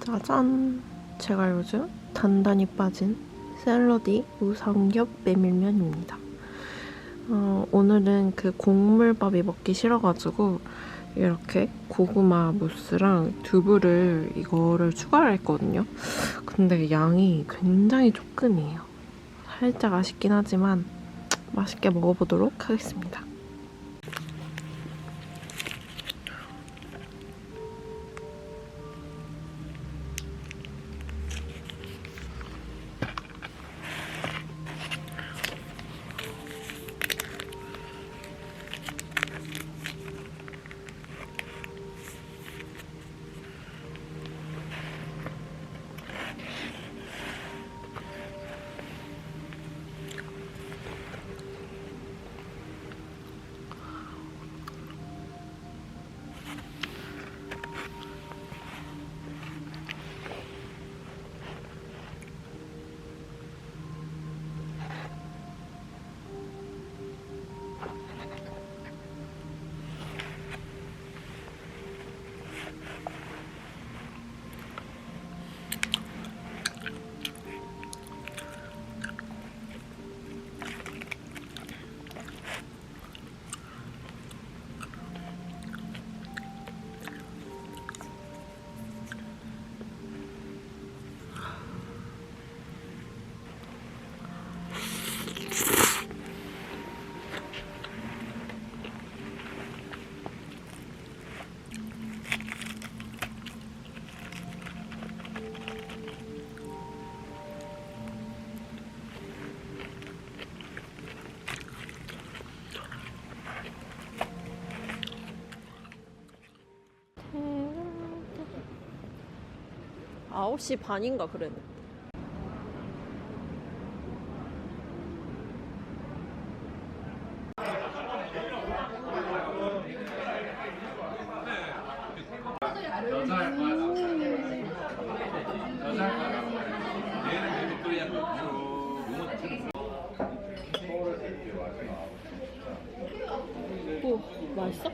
짜잔! 제가 요즘 단단히 빠진 샐러디 우삼겹 메밀면입니다. 어, 오늘은 그 곡물밥이 먹기 싫어가지고 이렇게 고구마 무스랑 두부를 이거를 추가를 했거든요. 근데 양이 굉장히 조금이에요. 살짝 아쉽긴 하지만 맛있게 먹어보도록 하겠습니다. 아홉 시 반인가 그랬는데. 오, 맛있어?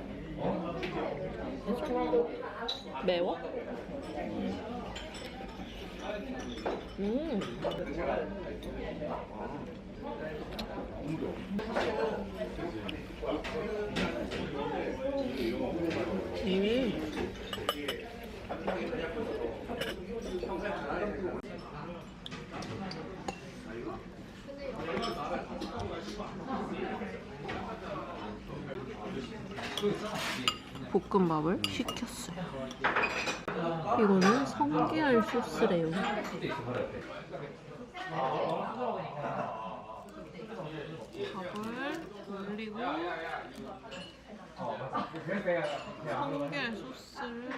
매워? 음. 음. 볶음밥을 시켰어요. 이거는 성게알 소스래요. 밥을 올리고 성게알 소스를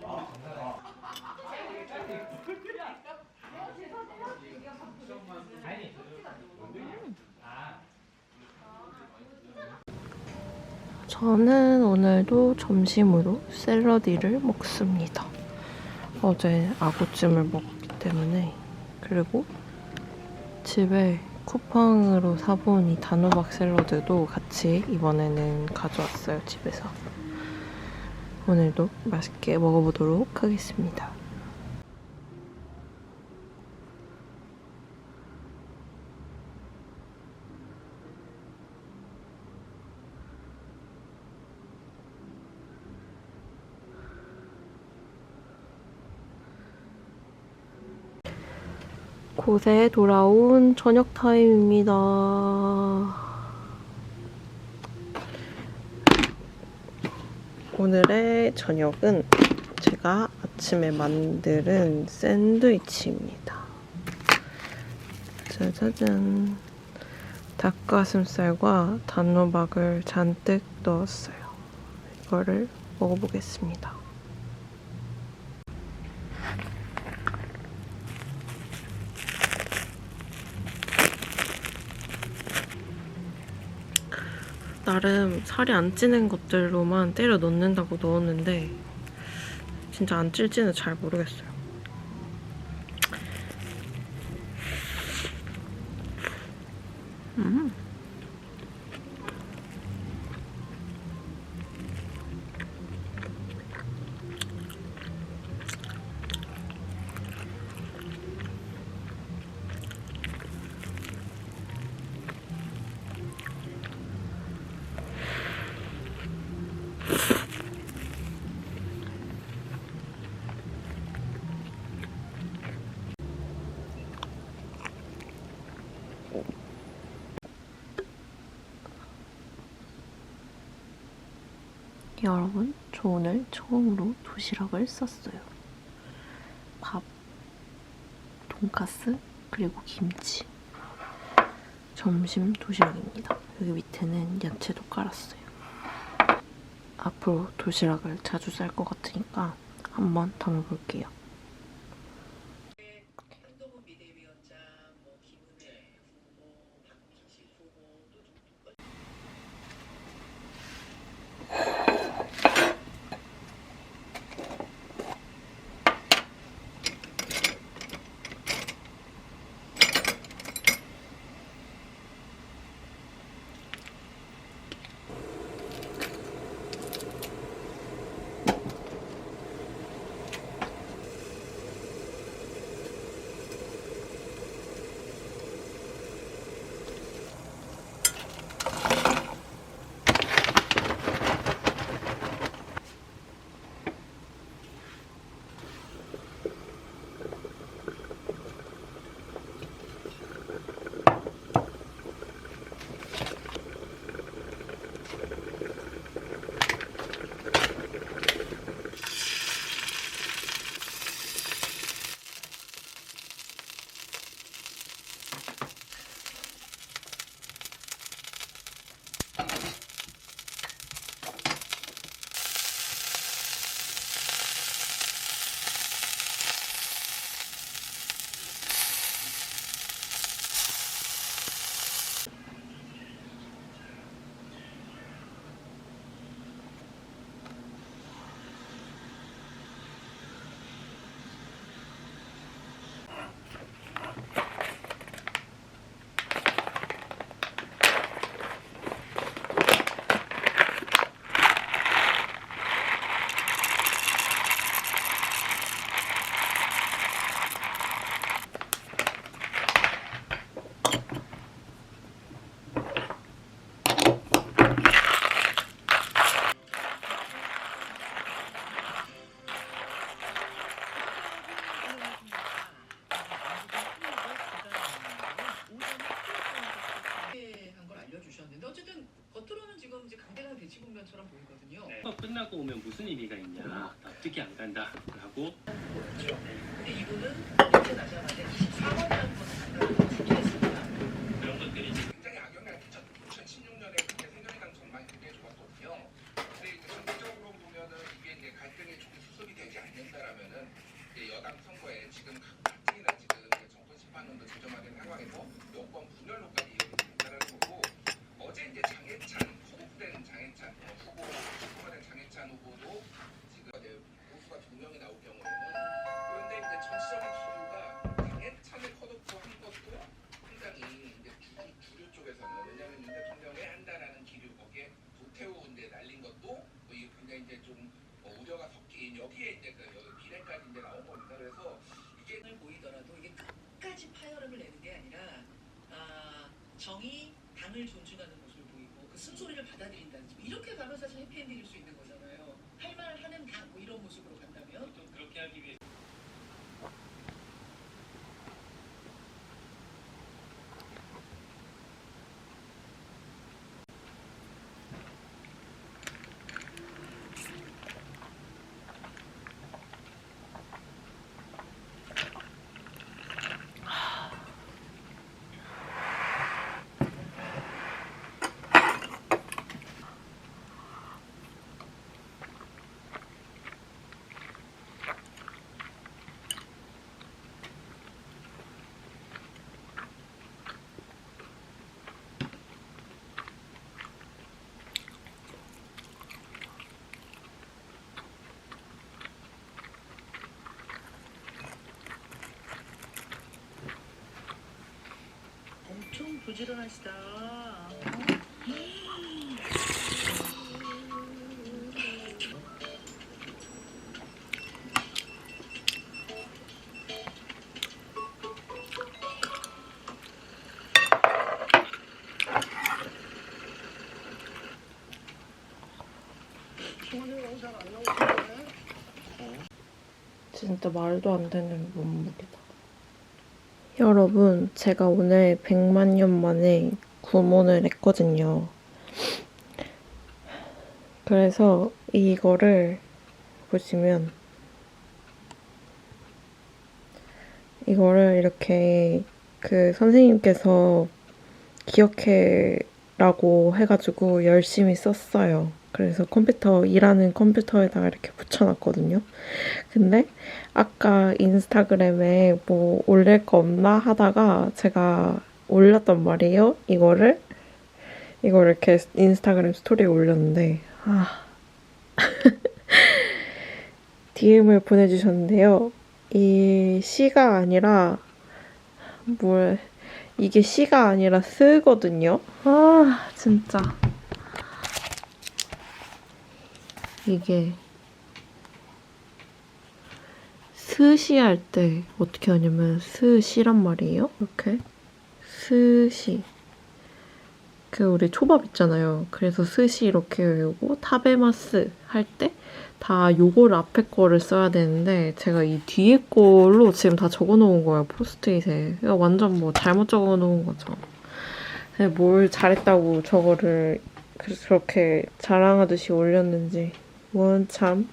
올려서 저는 오늘도 점심으로 샐러디를 먹습니다. 어제 아구찜을 먹었기 때문에 그리고 집에 쿠팡으로 사본 이 단호박 샐러드도 같이 이번에는 가져왔어요 집에서 오늘도 맛있게 먹어보도록 하겠습니다. 곳에 돌아온 저녁 타임입니다. 오늘의 저녁은 제가 아침에 만드는 샌드위치입니다. 짜자잔. 닭가슴살과 단호박을 잔뜩 넣었어요. 이거를 먹어보겠습니다. 나름 살이 안 찌는 것들로만 때려 넣는다고 넣었는데 진짜 안 찔지는 잘 모르겠어요. 여러분, 저 오늘 처음으로 도시락을 썼어요. 밥, 돈가스, 그리고 김치. 점심 도시락입니다. 여기 밑에는 야채도 깔았어요. 앞으로 도시락을 자주 쌀 것 같으니까 한번 담아볼게요. 무슨 의미가 있냐. 아, 납득이 안 간다. 정이 당을 존중하는 모습을 보이고 그 쓴소리를 받아들인다든지 이렇게 가면 사실 해피엔딩일 수 있는 거잖아요. 할 말을 하는 당 뭐 이런 모습으로 간다면 좀 그렇게 하기 위해 엄청 부지런하시다. 진짜 말도 안 되는 몸무게다. 여러분, 제가 오늘 100만 년 만에 구몬을 했거든요. 그래서 이거를 보시면 이거를 이렇게 그 선생님께서 기억해라고 해가지고 열심히 썼어요. 그래서 컴퓨터, 일하는 컴퓨터에다가 이렇게 붙여놨거든요. 근데 아까 인스타그램에 뭐 올릴 거 없나 하다가 제가 올렸단 말이에요. 이거를. 이걸 이렇게 인스타그램 스토리에 올렸는데, 아. DM을 보내주셨는데요. 이 시가 아니라, 뭘, 이게 시가 아니라 쓰거든요. 아, 진짜. 이게 스시 할 때 어떻게 하냐면 스시란 말이에요. 이렇게 스시. 그 우리 초밥 있잖아요. 그래서 스시 이렇게 외우고 타베마스 할 때 다 요거를 앞에 거를 써야 되는데 제가 이 뒤에 걸로 지금 다 적어 놓은 거예요. 포스트잇에. 완전 뭐 잘못 적어 놓은 거죠. 뭘 잘했다고 저거를 그렇게 자랑하듯이 올렸는지 원참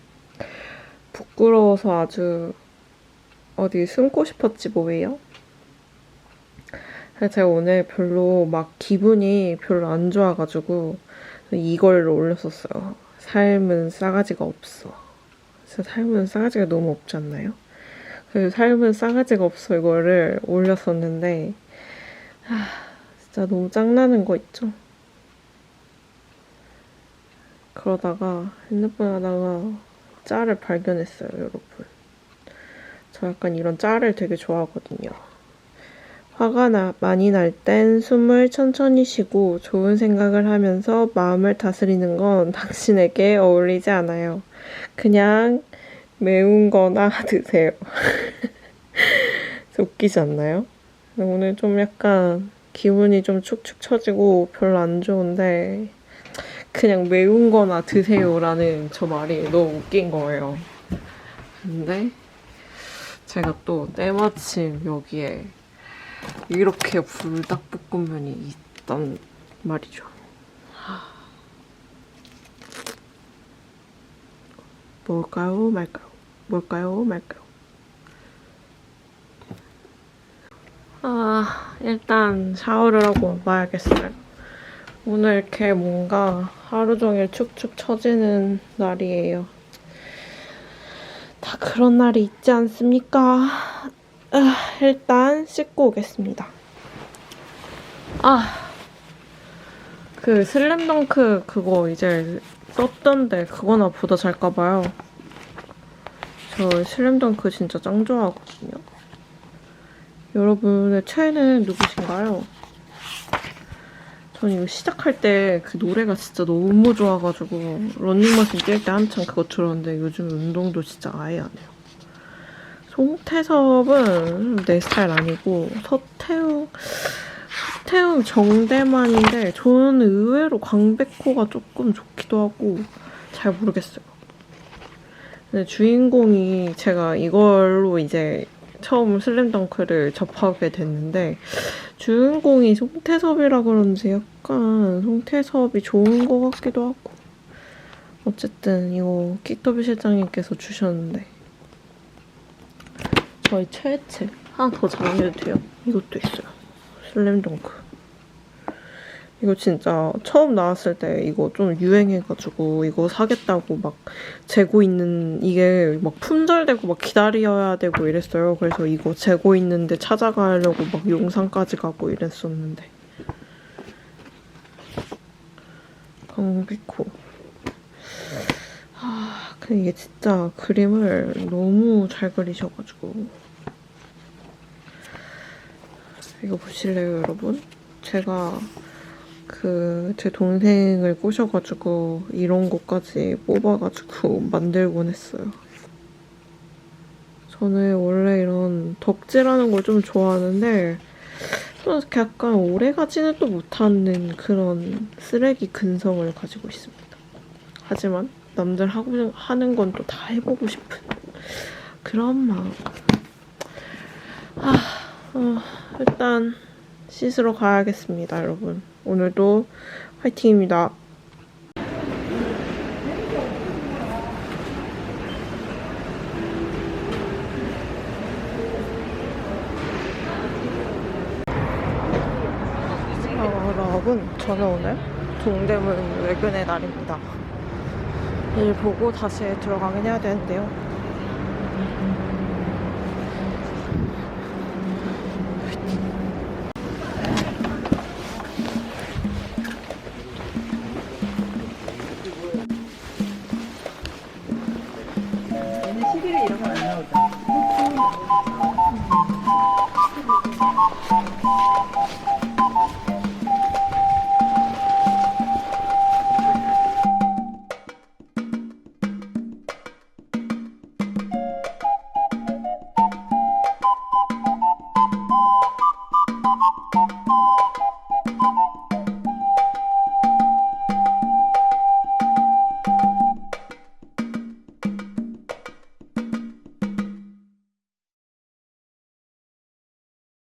부끄러워서 아주 어디 숨고 싶었지 뭐예요? 제가 오늘 별로 막 기분이 별로 안 좋아가지고 이걸 올렸었어요. 삶은 싸가지가 없어. 그래서 삶은 싸가지가 너무 없지 않나요? 그래서 삶은 싸가지가 없어 이거를 올렸었는데 아, 진짜 너무 짱나는 거 있죠? 그러다가 핸드폰 하다가 짤을 발견했어요, 여러분. 저 약간 이런 짤을 되게 좋아하거든요. 화가 나, 많이 날 땐 숨을 천천히 쉬고 좋은 생각을 하면서 마음을 다스리는 건 당신에게 어울리지 않아요. 그냥 매운 거나 드세요. 웃기지 않나요? 오늘 좀 약간 기분이 좀 축축 처지고 별로 안 좋은데 그냥 매운 거나 드세요라는 저 말이 너무 웃긴 거예요. 근데 제가 또 때마침 여기에 이렇게 불닭볶음면이 있단 말이죠. 뭘까요? 말까요? 뭘까요? 말까요? 아, 일단 샤워를 하고 와야겠어요. 오늘 이렇게 뭔가 하루 종일 축축 처지는 날이에요. 다 그런 날이 있지 않습니까? 아, 일단 씻고 오겠습니다. 아, 그 슬램덩크 그거 이제 썼던데 그거나 보다 잘까봐요. 저 슬램덩크 진짜 짱 좋아하거든요. 여러분의 최애는 누구신가요? 전 이거 시작할 때 그 노래가 진짜 너무 좋아가지고 런닝머신 뛸 때 한참 그거 들었는데 요즘 운동도 진짜 아예 안 해요. 송태섭은 내 스타일 아니고 서태웅 서태웅 정대만인데 저는 의외로 광백호가 조금 좋기도 하고 잘 모르겠어요. 근데 주인공이 제가 이걸로 이제 처음 슬램덩크를 접하게 됐는데 주인공이 송태섭이라 그런지 약간 송태섭이 좋은 것 같기도 하고. 어쨌든 이거 끼터비 실장님께서 주셨는데. 저희 최애책 하나 더 자랑해도 돼요? 이것도 있어요. 슬램덩크 이거 진짜 처음 나왔을 때 이거 좀 유행해가지고 이거 사겠다고 막 재고 있는 이게 막 품절되고 막 기다려야 되고 이랬어요. 그래서 이거 재고 있는데 찾아가려고 막 용산까지 가고 이랬었는데. 강비코. 아, 근데 이게 진짜 그림을 너무 잘 그리셔가지고. 이거 보실래요, 여러분? 제가 그 제 동생을 꼬셔가지고 이런 것까지 뽑아가지고 만들곤 했어요. 저는 원래 이런 덕질하는 걸 좀 좋아하는데 또 이렇게 약간 오래가지는 또 못하는 그런 쓰레기 근성을 가지고 있습니다. 하지만 남들 하고 하는 건 또 다 해보고 싶은 그런 마음. 아, 어, 일단 씻으러 가야겠습니다, 여러분. 오늘도 화이팅입니다. 여러분, 저는 오늘 동대문 외근의 날입니다. 일 보고 다시 들어가긴 해야 되는데요.